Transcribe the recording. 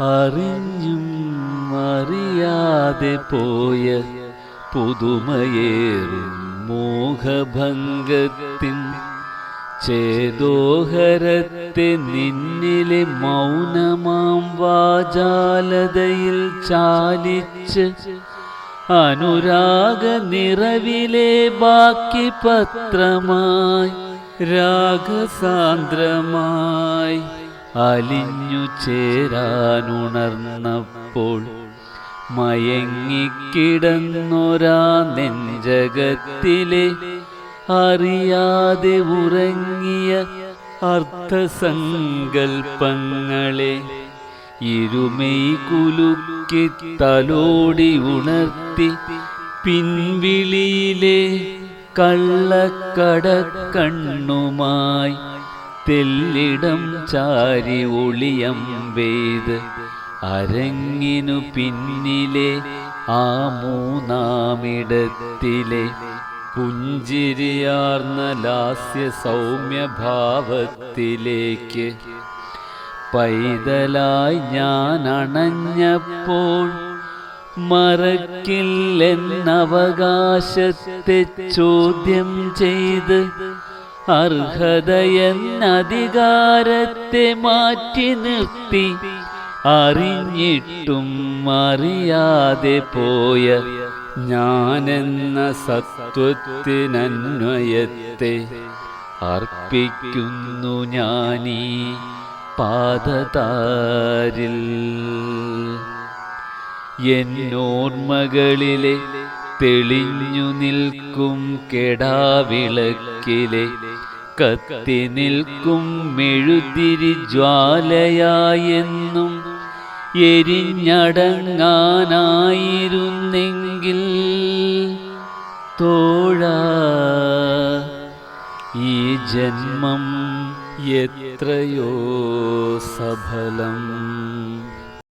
അറിഞ്ഞും അറിയാതെ പോയ പുതുമയേറും മോഹഭംഗത്തിൻ ചേതോഹരത്തെ നിന്നിലെ മൗനമാം വാചാലതയിൽ ചാലിച്ച് അനുരാഗ നിറവിലെ ബാക്കി പത്രമായി രാഗസാന്ദ്രമായി അലിഞ്ഞു ചേരാനുണർന്നപ്പോൾ മയങ്ങിക്കിടന്നൊരാ നെഞ്ചകത്തിലെ അറിയാതെ ഉറങ്ങിയ അർത്ഥസങ്കൽപ്പങ്ങളെ ഇരുമൈ കുലുക്കി തലോടി ഉണർത്തി പിൻവിളിയിലെ കള്ളക്കടക്കണ്ണുമായി തെല്ലിടം ചാരി ഒളിയം വെയ്ത് അരങ്ങിനു പിന്നിലെ ആ മൂന്നാമിടത്തിലെ പുഞ്ചിരിയാർന്ന ലാസ്യ സൗമ്യഭാവത്തിലേക്ക് പൈതലായി ഞാൻ അണഞ്ഞപ്പോൾ മറക്കില്ലെന്നവകാശത്തെ ചോദ്യം ചെയ്ത് അർഹതയെന്നധികാരത്തെ മാറ്റി നിർത്തി. അറിഞ്ഞിട്ടും അറിയാതെ പോയ ഞാനെന്ന സത്വത്തിനന്വയത്തെ അർപ്പിക്കുന്നു ഞാനീ പാദതാരിൽ എന്നോർമ്മകളിലെ തെളിഞ്ഞു നിൽക്കും കെടാവിളക്കിലെ കത്തി നിൽക്കും മെഴുതിരി ജ്വാലയായെന്നും എരിഞ്ഞടങ്ങാനായിരുന്നെങ്കിൽ തോഴ ഈ ജന്മം എത്രയോ സഫലം.